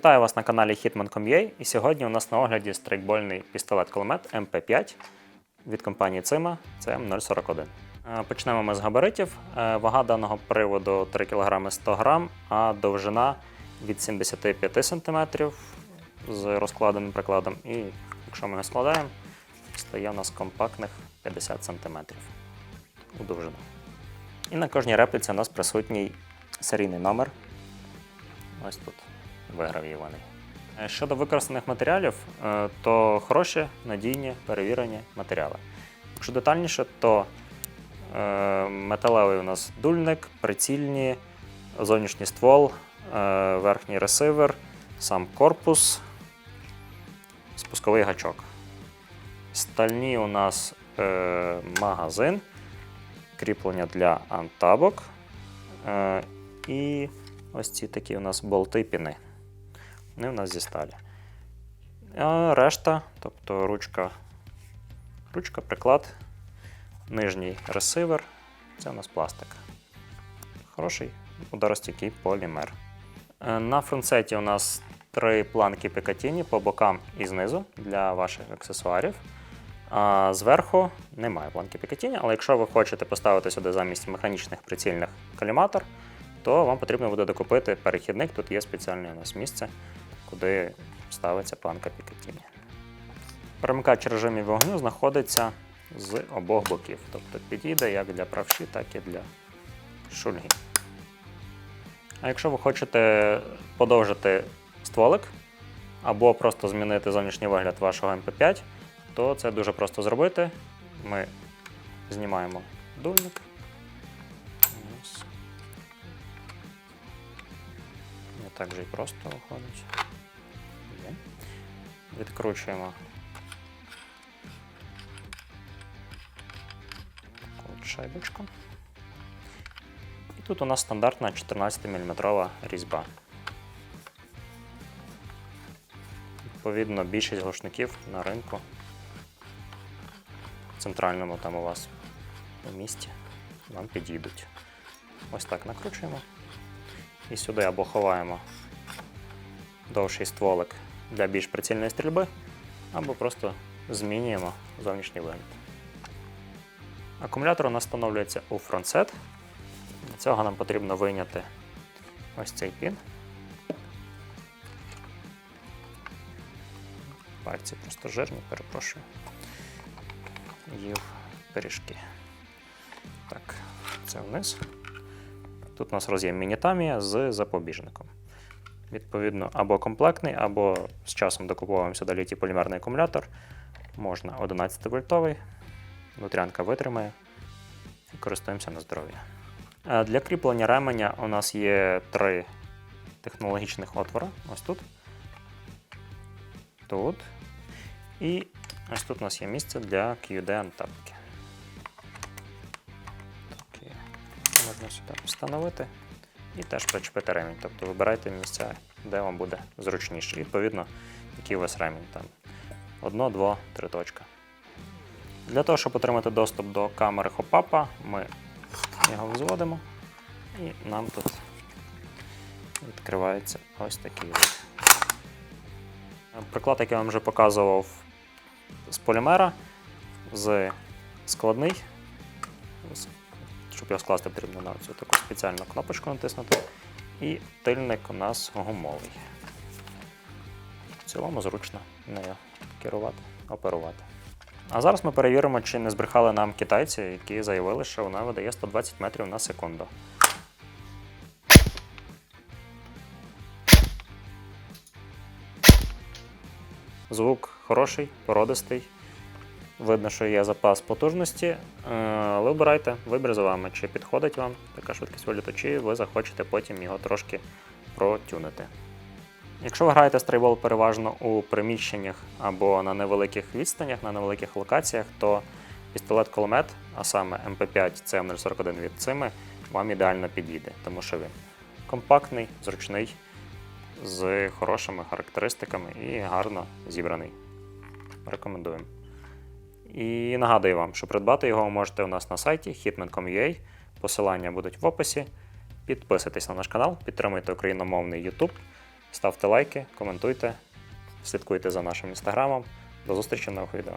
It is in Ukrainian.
Вітаю вас на каналі Hitman.com.ua і сьогодні у нас на огляді страйкбольний пістолет-кулемет МП5 від компанії Cima CM041. Е, Почнемо ми з габаритів. Е, Вага даного приводу 3 кг 100 г, а довжина від 75 см з розкладеним прикладом. І якщо ми його складаємо, стає у нас компактних 50 см у довжину. І на кожній репліці у нас присутній серійний номер. Ось тут вигравіюваний. Е, Щодо використаних матеріалів, е, то хороші, надійні, перевірені матеріали. Якщо детальніше, то е, металевий у нас дульник, прицільні, зовнішній ствол, верхній ресивер, сам корпус, спусковий гачок. Стальні у нас магазин, кріплення для антабок. І ось ці такі у нас болти піни. Вони у нас зі сталі. А решта, тобто ручка, ручка, приклад, нижній ресивер це у нас пластик. Хороший ударостійкий полімер. Е, На фронтсеті у нас три планки Пікатіні по бокам і знизу для ваших аксесуарів. А зверху немає планки Пікатіні, але якщо ви хочете поставити сюди замість механічних прицільних каліматор, то вам потрібно буде докупити перехідник. Тут є спеціальне у нас місце, куди ставиться планка Пікатіні. Перемикач режимів вогню знаходиться з обох боків, тобто підійде як для правші, так і для шульги. А якщо ви хочете подовжити стволик або просто змінити зовнішній вигляд вашого MP5, то це дуже просто зробити. Ми знімаємо дульник. Не так же і просто виходить. Відкручуємо шайбочку. І тут у нас стандартна 14 мм різьба. Відповідно, більшість глушників на ринку в центральному там у вас у місті вам підійдуть. Ось так накручуємо. І сюди або ховаємо довший стволик для більш прицільної стрільби, або просто змінюємо зовнішній вигляд. Акумулятор у нас встановлюється у фронтсет. Для цього нам потрібно вийняти ось цей пін. Пальці просто жирні, перепрошую. Їв пиріжки. Так, це вниз. Тут у нас роз'єм мінітамія з запобіжником. Відповідно, або комплектний, або з часом докуповуємо сюди літій полімерний акумулятор. Можна 11 вольтовий, внутрянка витримає і користуємося на здоров'я. Е, Для кріплення ременя у нас є три технологічних отвори. Ось тут. Тут. І ось тут у нас є місце для QD антапки. Можна сюди встановити і теж причепити ремінь. Тобто вибирайте місця, де вам буде зручніше. Відповідно, який у вас ремінь там. Одно, два, три точка. Для того, щоб отримати доступ до камери хопапа, ми його взводимо і нам тут відкривається ось такий вид. Приклад, який я вам вже показував з полімера, з складний. Щоб його скласти, потрібно на цю таку спеціальну кнопочку натиснути. І тильник у нас гумовий. В цілому зручно нею керувати, оперувати. А зараз ми перевіримо, чи не збрехали нам китайці, які заявили, що вона видає 120 метрів на секунду. Звук хороший, породистий. Видно, що є запас потужності. Е, Але обирайте, вибір за вами, чи підходить вам така швидкість виліту, чи ви захочете потім його трошки протюнити. Якщо ви граєте стрейбол переважно у приміщеннях або на невеликих відстанях, на невеликих локаціях, то пістолет-кулемет, а саме МП5 CM041 від Цими, вам ідеально підійде, тому що він компактний, зручний, з хорошими характеристиками і гарно зібраний. Рекомендуємо. І нагадую вам, що придбати його можете у нас на сайті hitman.com.ua. Посилання будуть в описі. Підписуйтесь на наш канал, підтримуйте україномовний YouTube. ставте лайки, коментуйте, слідкуйте за нашим інстаграмом. До зустрічі в нових відео.